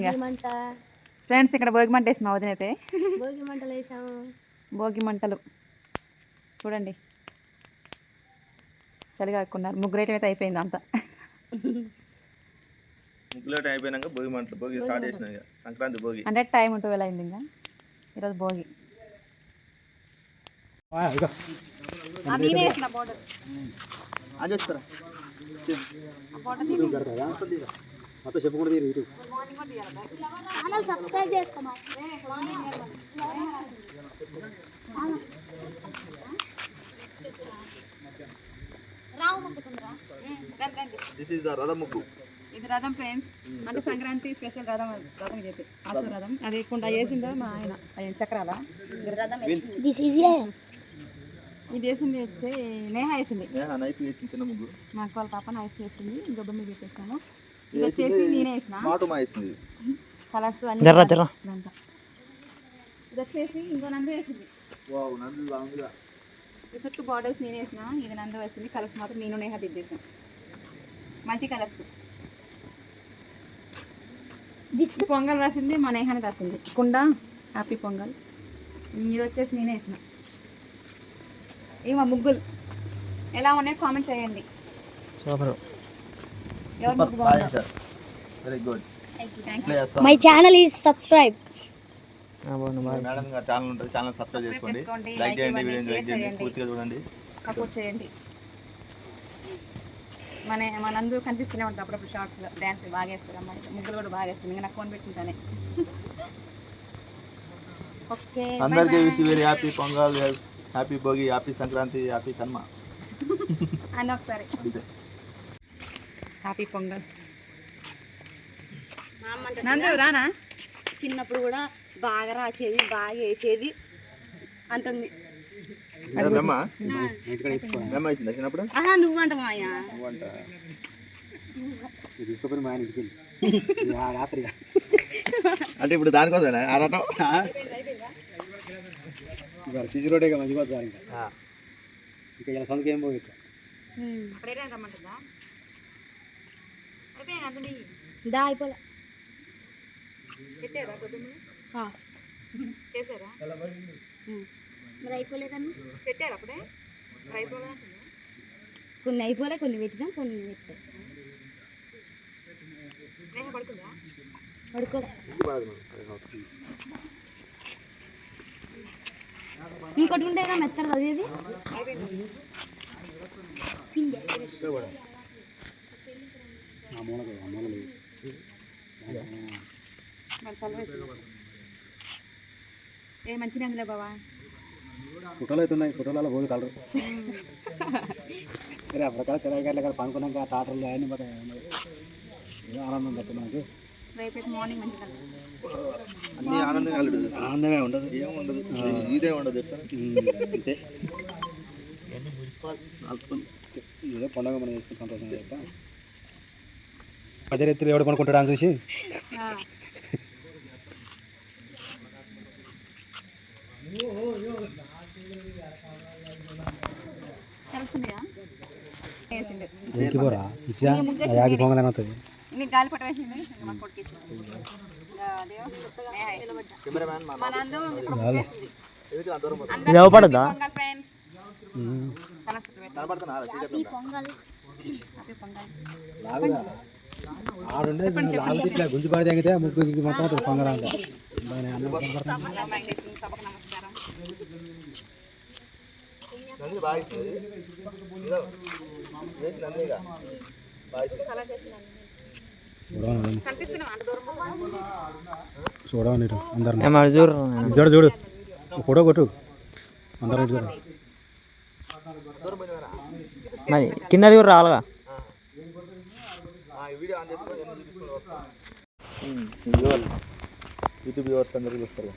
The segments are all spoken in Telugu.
ఇంకా ఫ్రెండ్స్ ఇక్కడ భోగి మంట వేసి మా వదిన అయితే. భోగి మంటలు వేసాము. భోగి మంటలు చూడండి. చలిగా ఎక్కున్నారు. ముగ్గురు ఐటమ్ అయితే అయిపోయింది అంతా. ముగ్గులేట అయిపోయినాక భోగి మంటలు భోగి స్టార్ట్ చేసిన సంక్రాంతి భోగి. అంటే టైం ట్వెల్వ్ అయింది ఇంకా. ఈరోజు భోగి. మొత్తం చెప్పుకుంటే తీరు ఇటు. ఛానల్ సబ్స్క్రైబ్ చేసుకోమా. దిస్ ఇస్ ద రథ ముగ్గు ఇది రథం ఫ్రెండ్స్. అంటే సంక్రాంతి స్పెషల్ రథం రథం చెప్పి ఆసు రథం. అది కుండా వేసిందో మా ఆయన? ఆయన చక్రాల? వేసింది. దిస్ ఈజ్ ఇది వేసింది అయితే నేహ వేసింది. నైస్ వేసిన చిన్న ముగ్గు. నాకు వాళ్ళ పాప నైస్ వేసింది. గొబ్బ మీద పెట్టేస్తాను ఇది వచ్చేసి నేనే వేసిన. మాటు మా వేసింది. కలర్స్ అన్ని ఇదంతా. ఇది వచ్చేసి ఇంకో నందు వేసింది. వావ్ నంది బాగుందిగా ఈ చుట్టూ బార్డర్స్ నేను వేసిన ఇది నందు వేసింది కలర్స్ మాత్రం నేను నేహ దిద్దేసాను మల్టీ కలర్స్ పొంగల్ రాసింది మా నేహాని రాసింది. కుండ హ్యాపీ పొంగల్. ఇది వచ్చేసి నేనే వేసిన. ఇవి మా ముగ్గులు. ఎలా ఉన్నాయో? కామెంట్ చేయండి. Very good my channel is subscribe madam channel ఉంటుంది. ఛానల్ సబ్స్క్రైబ్ చేసుకోండి. లైక్ చేయండి వీడియో లైక్ చేయండి. పూర్తిగా చూడండి. సపోర్ట్ చేయండి. మన మన నందు కనిపిస్తూనే ఉంటుంది అప్పుడప్పుడు షార్ట్స్లో డ్యాన్స్ బాగా వేస్తారు అమ్మాయి. ముగ్గులు కూడా బాగా వేస్తుంది ఇంకా నాకు ఫోన్ పెట్టుకుంటానే. ఓకే అందరికీ wish very happy Pongal happy Bhogi happy Sankranti happy Kanuma. అని ఒకసారి. అంతే. హ్యాపీ పొంగల్ నందు రానా? చిన్నప్పుడు కూడా బాగా రాసేది బాగా వేసేది. అంటుంది. చిన్నప్పుడు? నువ్వంట మాయ తీసుకోపోయి మా ఇంటికి రాత్రి అంటే ఇప్పుడు దానికోసమే ఆరాటం ఇవాళ సీసీ రోడ్ ఇక మంచిగా ఇంకా. ఇలా సొంతకి ఏం పోవచ్చు అప్పుడే రమ్మంటుందా అయిపోయింది నందు నీ దా అయిపోలే. చేశారా? మరి అయిపోలేదన్న పెట్టారు అప్పుడే? మరి అయిపోలేదంటుందా? కొన్ని అయిపోలే కొన్ని పెట్టినాం కొన్ని పెట్టాం పడుకుందా పడుకోలే. ఇంకోటి ఉంటేగా మెత్తలు చదివేది? ఆ ఏ మంచిగా అందులో బావా. ఫోటోలు అయితే ఉన్నాయి ఫోటోలలో పోదు కలరు. సరే అప్పటికాల తెలంగాణ కదా పనుకున్నాక టాటర్లు అన్నీ ఏదో ఆనందం తప్ప మనకి. అన్ని ఆనందం కలడు ఆనందమే ఉండదు. ఏం ఉండదు. ఇదే ఉండదు అంతే. ఏదో పండుగ మనం చేసుకుని సంతోషంగా చెప్తాం మధ్యరెత్తులు ఎవడు కొనుక్కుంటాడు అని చూసి? ఇచ్చా? యాగి పొంగలని అవుతుంది ఇన్ని గాలిపట వేసింది ఆడుండే లాగు ఇట్లా గుంజు పడి తగ్గితే ముగ్గు మొత్తం ఇదో, వేసి నందిగా బాగా ఇస్తుంది కలర్ చేసిందండి చూడమని కనిపిస్తున్నాం అంత దూరం చూడమని అందరిని చూడు చూడు ఫోటో కొట్టు. అందరం చూడు. దూరం పోయినారా మరి కిందది కూడా రావాలిగా? ఆ, ఈ వీడియో ఆన్ చేసుకొని ఎన్ని చూపిస్తుందో వ్యూవర్స్ యూట్యూబ్ వ్యూవర్స్ అందరూ చూస్తారు.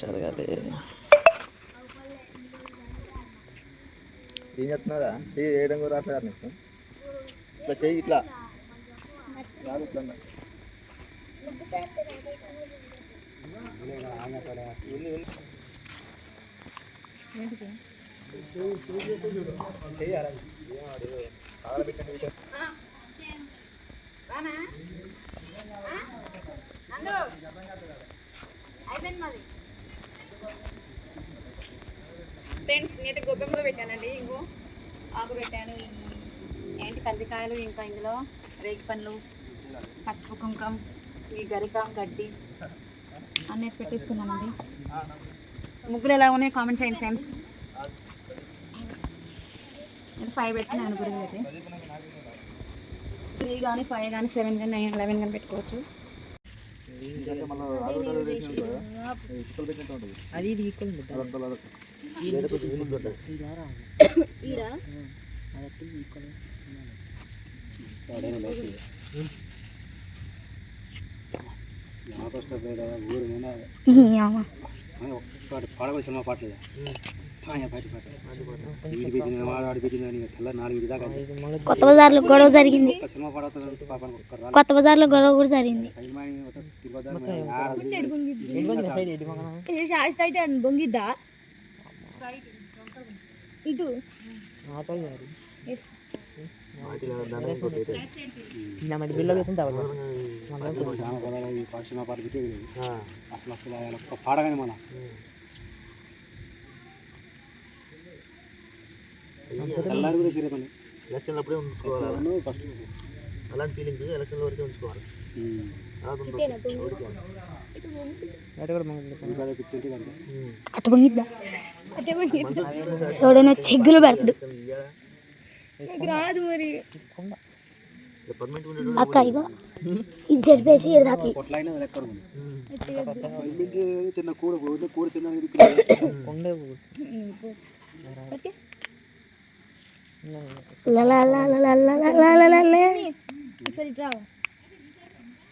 చదవదే. ఏం చెప్తున్నారా చెయ్యి వేయడం కూడా రావట్లేదు నీకు? ఇట్లా చెయ్యి ఇట్లా. రాదు ఇట్లా ఫ్రెండ్స్ నేనైతే గొబ్బెమ్మలో పెట్టానండి. ఇంకో ఆకు పెట్టాను. ఏంటి కందికాయలు ఇంకా ఇందులో రేగి పండ్లు పసుపు కుంకం ఈ గరిక గడ్డి. అన్నీ ఎత్తి పెట్టేసుకున్నానండి. ముగ్గులు ఎలా ఉన్నాయో కామెంట్ చేయండి ఫ్రెండ్స్ నేను ఫైవ్ పెట్టినాను గురించి అయితే. త్రీ కానీ ఫైవ్ కానీ సెవెన్ కానీ నైన్ లెవెన్ కానీ పెట్టుకోవచ్చు. అది ఇది ఈక్వల్ ఈడ? ఫస్ట్ ఊరు మీద పాడవ సినిమా పాటలేదా పాటి పాట వీడి పెట్టిన వాడు ఆడి తెల్ల నాలుగు దాకా కొత్త బజార్లో గొడవ జరిగింది. సినిమా కొత్త బజార్లో గొడవ కూడా జరిగింది. బొంగిద్దా ఇటు పాట సినిమా పాట పెట్టే అసలు అసలు ఒక్క పాడగానే మన తెల్లారి కూడా సరే పని ఎలక్షన్ అప్పుడే ఉంచుకోవాలి ఫస్ట్ అలాంటి ఎలక్షన్ వరకే ఉంచుకోవాలి చెగ్గులు పెడతాడు. రాదు మరి. అక్క ఇగో. ఇది జరిపేసి దాకా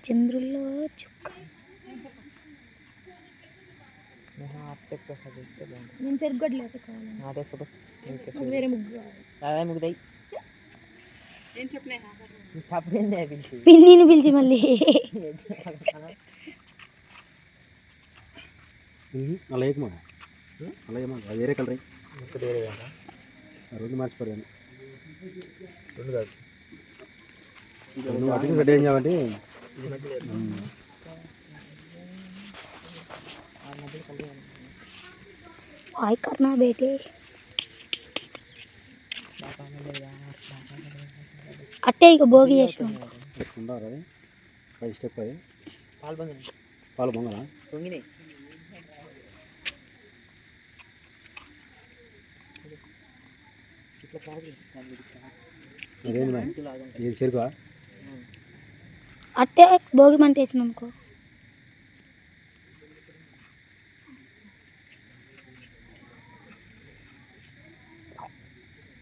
చంద్రుల్లో చుక్క నేను చెరుగడ్లేదు కావాలి వేరే ముగ్గు ఏం చెప్పినా పిన్నిని పిలిచి మళ్ళీ. అలా ఏకమా అలా ఏమా వేరే కలర్ రెండు మర్చిపోయాను. రెండు కాదు. నువ్వు అటు రెడీ ఏం చేయాలంటే? హాయ్ కర్నా బేటే. అట్టే ఇక భోగి చేసినాం. స్టెప్ అది. పాలు పొంగలా అట్టే భోగి మంట వేసినాం అనుకో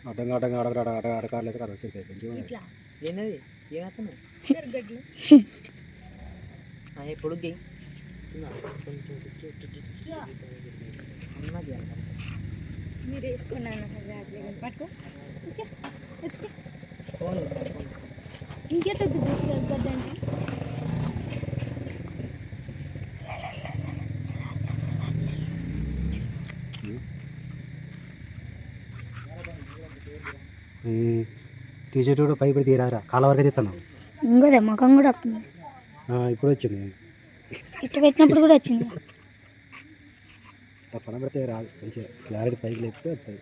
అడ్డంగా అడ్డంగా అడగ అడగ అడగ అడగాలేదు కదా అయితే ఇంకేమో ఏంటది ఏమవుతున్నావు పొడుగ్గి మీరు వేసుకున్నాను పట్టుకో ఇంకే తగ్గుద్ది ఈ తీసేటోడు పై పడి తీరారా? కాల వరకు తీస్తాను ఇంకోదే ముఖం కూడా వస్తుంది. ఇప్పుడు వచ్చింది. ఇట్లా పెట్టినప్పుడు కూడా వచ్చింది. ఇట్లా పని పెడితే రాదు. మంచిగా క్లారిటీ పైకి లేపితే వస్తుంది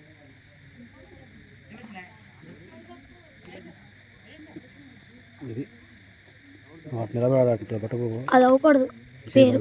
ఇది. వాటి నిలబడాలి అట్లా పట్టుకో అది అవ్వకూడదు. పేరు.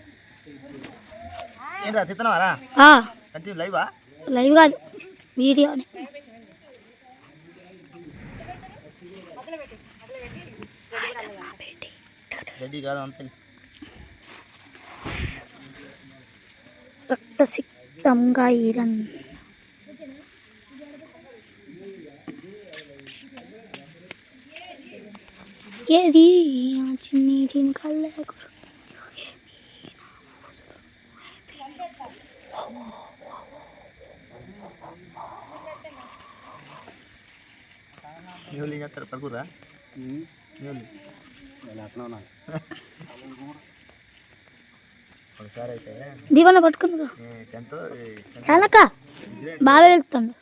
ఏంట్రా తిత్తనవారా? ఆ, కంటిన్యూ లైవా? లైవ్ కాదు వీడియోనే రెడీ కాదు అంతే. రక్త రక్తసిక్తంగా ఈరన్. ఏది? చిన్ని చిన్ని కళ్ళ ఎవరు చేస్తారు పడుకురా ఎవరు ఒకసారి అయితే దీవన పట్టుకుందిరా. టెన్త్ చాలక బాగా వెళ్తుండు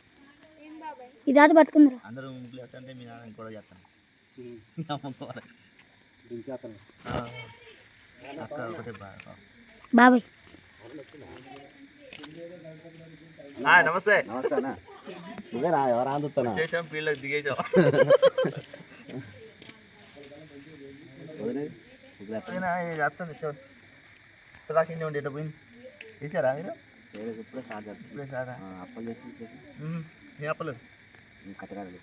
ఇది. ఆట పట్టుకుందిరా. అందరూ ముగ్గులు వేస్తుంటే మీ నాన్న కూడా చేస్తాను. బాగా బాబాయ్. నమస్తే. నువ్వేనా ఎవరు అందుతున్నా చేసాం పిల్లలకు దిగేసాం చేస్తుంది? ఉండే పోయింది. చేశారా మీరు? ఇప్పుడే స్టార్ట్ ఇప్పుడే స్టార్ట్? అప్పలు చేసి మీ అప్పలు? కట్టగాలి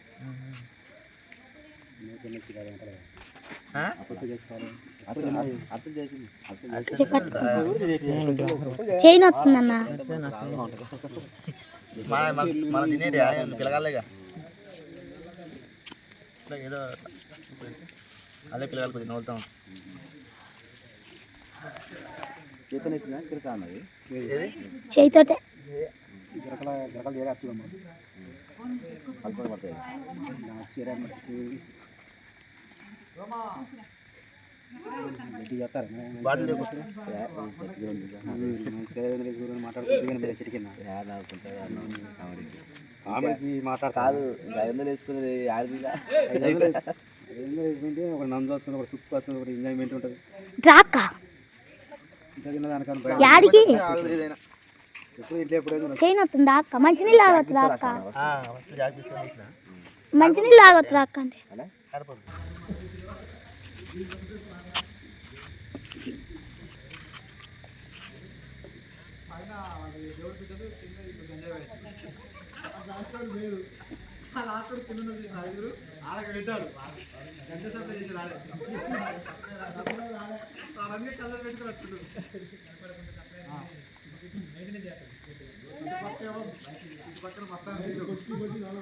చైన్ వస్తుందన్న పిల్లగాలేగా ఏదో అదే పిల్లగాలు కొద్దిగా నవ్వుతాం చేయితోటే. బాటిల్ కాదు ఐదు వేసుకునేది ఒక నందు వస్తుంది ఒక సుప్పు వస్తుంది ఒక ఎంజాయ్మెంట్ ఉంటుంది. రాక ఇంత తిన్న దానికన్నా యాడికి ఏదైనా ఎప్పుడు ఇంట్లో ఎప్పుడైనా చైన్ వస్తుందా అక్క మంచినీళ్ళు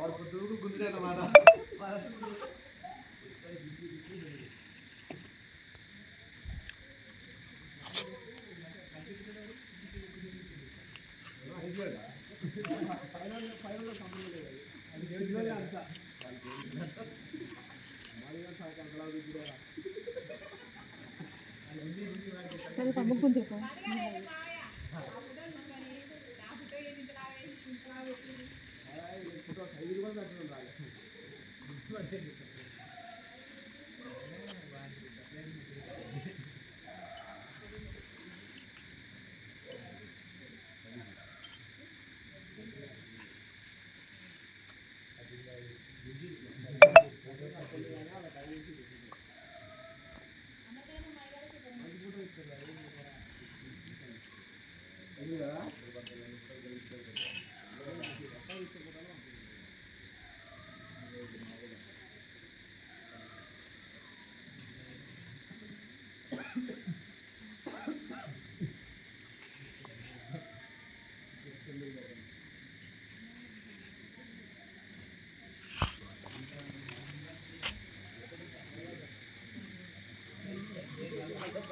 ఆగొద్దు అక్క ఫస్ట్ మాట తీసుకొని తీసిన కూడా పెట్టడం రాలేదు అంటే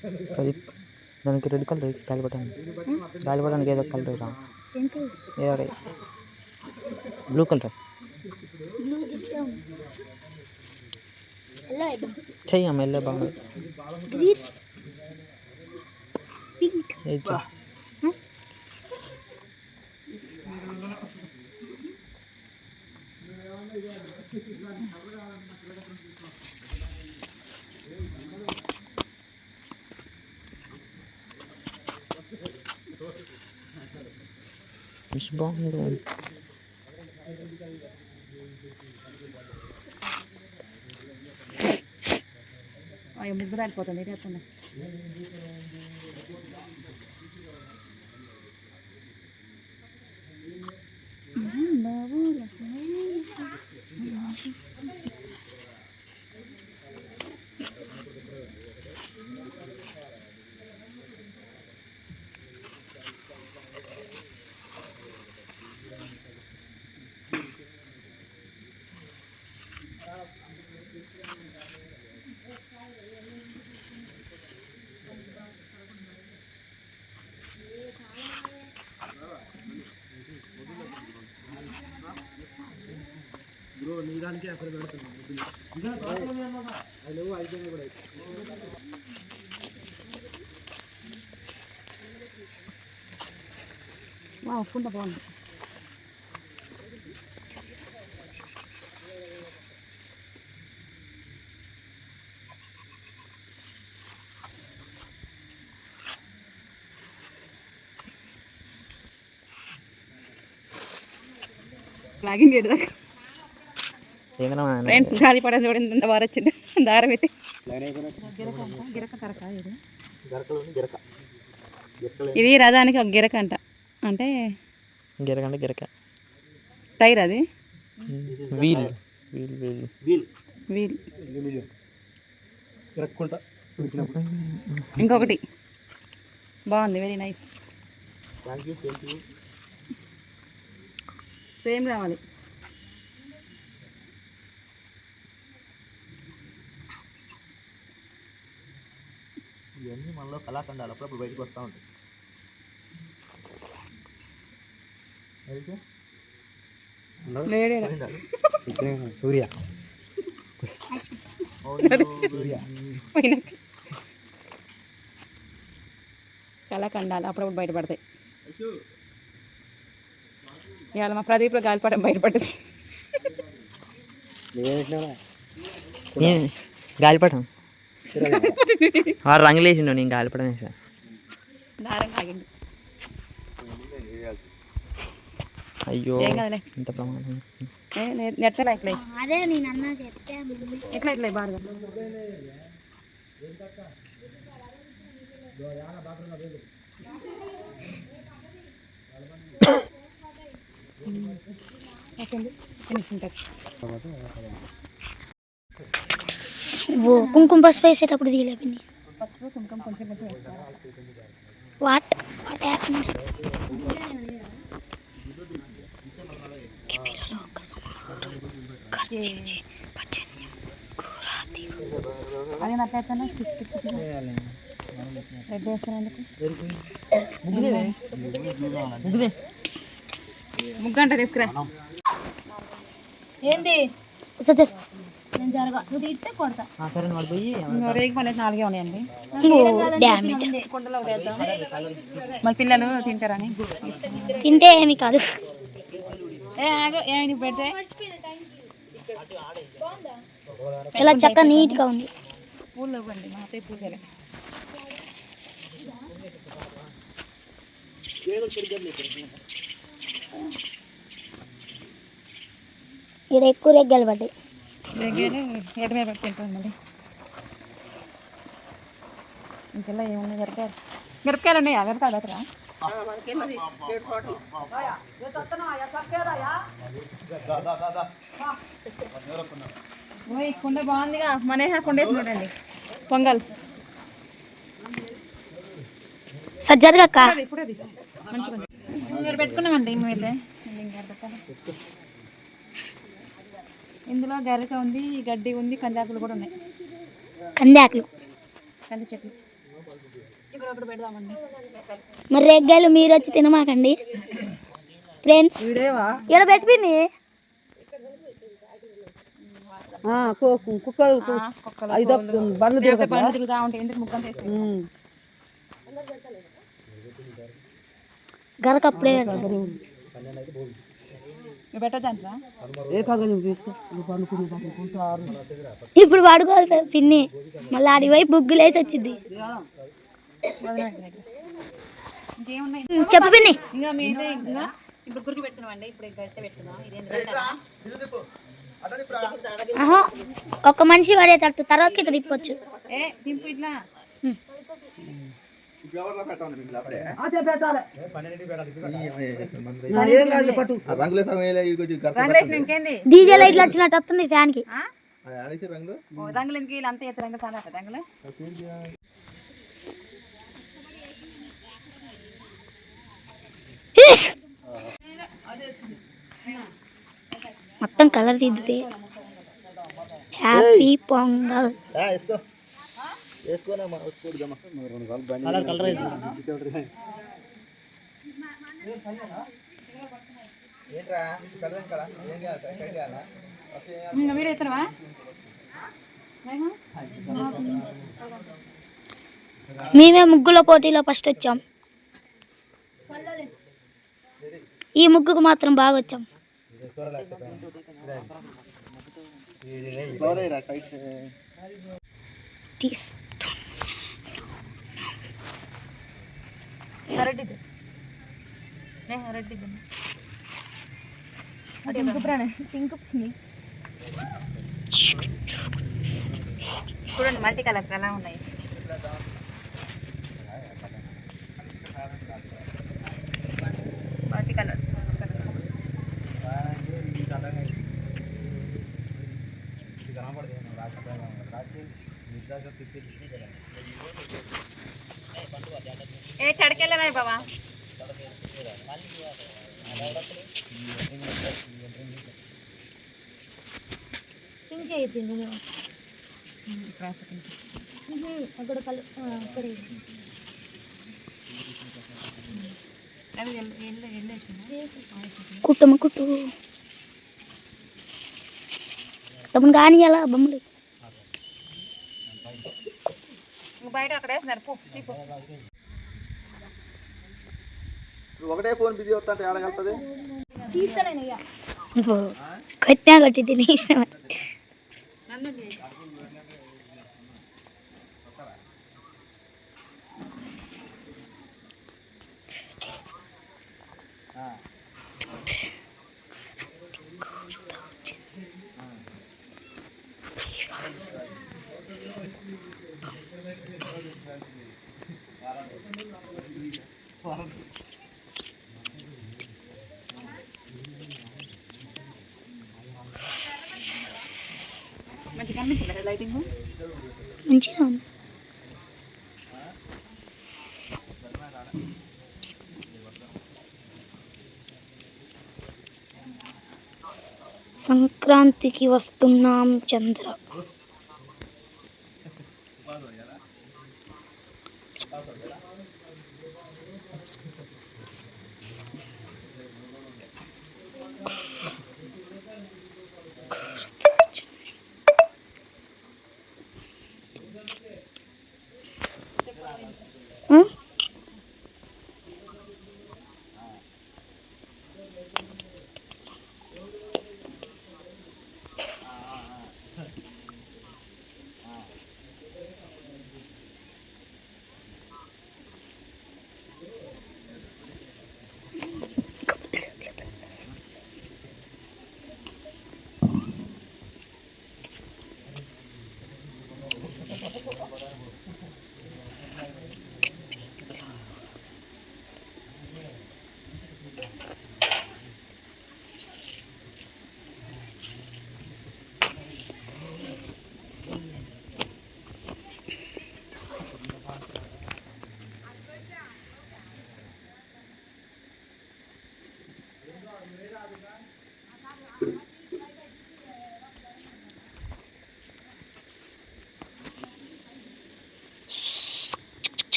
సరిపోదు దానికి రెడ్ కలర్ గాలిపటానికి గాలిపటానికి ఏదో కలర్ రా ఏదో బ్లూ కలర్ చెయ్యి అమ్మ వెళ్ళే బాగుంది గ్రీన్ పింక్ ఏ చెయ్యి. మిస్ బాగుంది అయ్యో ముగ్గురు ఆడిపోతుంది ఇది వస్తుంది వా ఉప్పుంట బాగుంది లాగింగ్ చేయడానికి ఏంద్రా ఫ్రెండ్స్ గాలి పడ చూడండి ఎంత బాగా వచ్చింది. దారం అయితే గిరక ఇది గరకలు గిరక గిరకలు ఇది రథానికి ఒక గిరక అంట. అంటే గిరకంటే గిరక. టైర్ అది? Wheel. Wheel wheel. Wheel. Wheel. ఇంకొకటి. బాగుంది వెరీ నైస్ సేమ్ రావాలి. ఇవన్నీ మనలో కళాఖండాలు అప్పుడప్పుడు బయటకు వస్తూ ఉంటాయి? సూర్య. కళాఖండాలు అప్పుడప్పుడు బయటపడతాయి. ఇవాళ మా ప్రదీప్లో గాలిపటం బయటపడ్డది ఏం? గాలిపటం? వాడు రంగులు వేసిండు నేను దారం కాగింది అయ్యో ఇంత ప్రమాదం. ఎట్లా ఇట్లా అదే నేను అన్నా చెప్తే ఎట్లా ఇట్లా బాగా ఫినిషింగ్ టచ్ ఓ కుంకుమ పసుపు వేసేటప్పుడు తీయలే పిన్ని. పసుపు కుంకుమ కొంచెం కొంచెం వేసుకోవాలి వాట్ వాట్ హ్యాపెన్ అది నట్లయితేనే రెడ్ వేస్తాను ఎందుకు ముగ్గు అంటే తీసుకురా. ఏంది? నేను జరగ. నువ్వు తీస్తే కొడతా. సరే వాడు పోయి ఇంకో రేగి పళ్ళు నాలుగే ఉన్నాయండి. డ్యామేజ్ కుండలో వేద్దాం మళ్ళీ పిల్లలు తింటారని తింటే ఏమి కాదు. ఏ ఆగు ఏమైంది పెడితే చాలా చక్కగా నీట్గా ఉంది. పూలు ఇవ్వండి మా అత్తయ్య పూజలే ఇక్కడ ఎక్కువ రెగ్గలు పడ్డాయి. రెగ్గాలు రోడ్డు మీద పెట్టి తింటాం మళ్ళీ. ఇంకెలా ఏమున్నాయి మిరపకాయలు? మిరపకాయలు ఉన్నాయా? అక్కడ ఓయ్ కుండ బాగుందిగా. మనేహ కుండ వేసి చూడండి పొంగల్. సజ్జరగా పెట్టుకున్నామండి ఇంకా పెట్టాలి. ఇందులో గరిక ఉంది గడ్డి ఉంది కందాకులు కూడా ఉన్నాయి. కందాకులు కంది చెట్లు. ఇక్కడ ఒకటి పెడదామండి. మరి రెగ్గాయలు మీరు వచ్చి తినమాకండి. ఫ్రెండ్స్ ఇక్కడ పెట్టింది కుక్కలు బండ్లు బండ్లు తిరుగుతా ఉంటాయి ఎందుకు ముక్కలు గరక ఇప్పుడు పడుకోవాలి పిన్ని. మళ్ళీ ఆడి పోయి బుగ్గులేసి వచ్చింది. చెప్పు పిన్ని. ఇప్పుడు గురికి ఇప్పుడు గట్ట ఇది ఎందుకంటే ఒక మనిషి పడేటట్టు. తర్వాతకి ఇట్లా తిప్పొచ్చు. ఏ దింపు ఇట్లా. డీజే లైట్లు వచ్చినట్టు వస్తుంది ఫ్యాన్కి రంగులు? అంతా ఎత్తు చాలా రంగులు! మొత్తం colour దిద్దితే. Happy Pongal. Colour colour video మేమే ముగ్గుల పోటీలో ఫస్ట్ వచ్చాం. ఈ ముగ్గుకు మాత్రం బాగా వచ్చాం. ఫ్లవర్ కై తీస్తూ రెడ్డి రెడ్డి చూడండి మల్టీ కలర్స్ ఎలా ఉన్నాయి. Multi colours. ఏ కడకెళ్ళరా బాబా పింక్ అయిపోయింది అక్కడ కలర్ అక్కడ కుట్టమ్మ కుట్టు. తమను కానీ అలా బొమ్మలు? ఇంక బయట అక్కడ వేస్తున్నారు పో ఒకటే ఫోన్ బిజీ వస్తా ఆడగలుగుతుంది కొట్టినా కొట్టి తినేసిన లైటింగ్ మంచిగా ఉంది. సంక్రాంతికి వస్తున్నాం చంద్ర.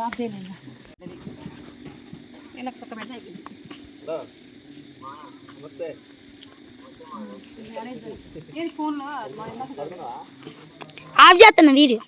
ఒక ఆఫ్ చేయలేదు ఇలా చక్క పెడితే అయిపోయింది నమస్తే ఏది ఫోన్లో మా ఇందాక ఆఫ్ చేస్తున్నా వీడియో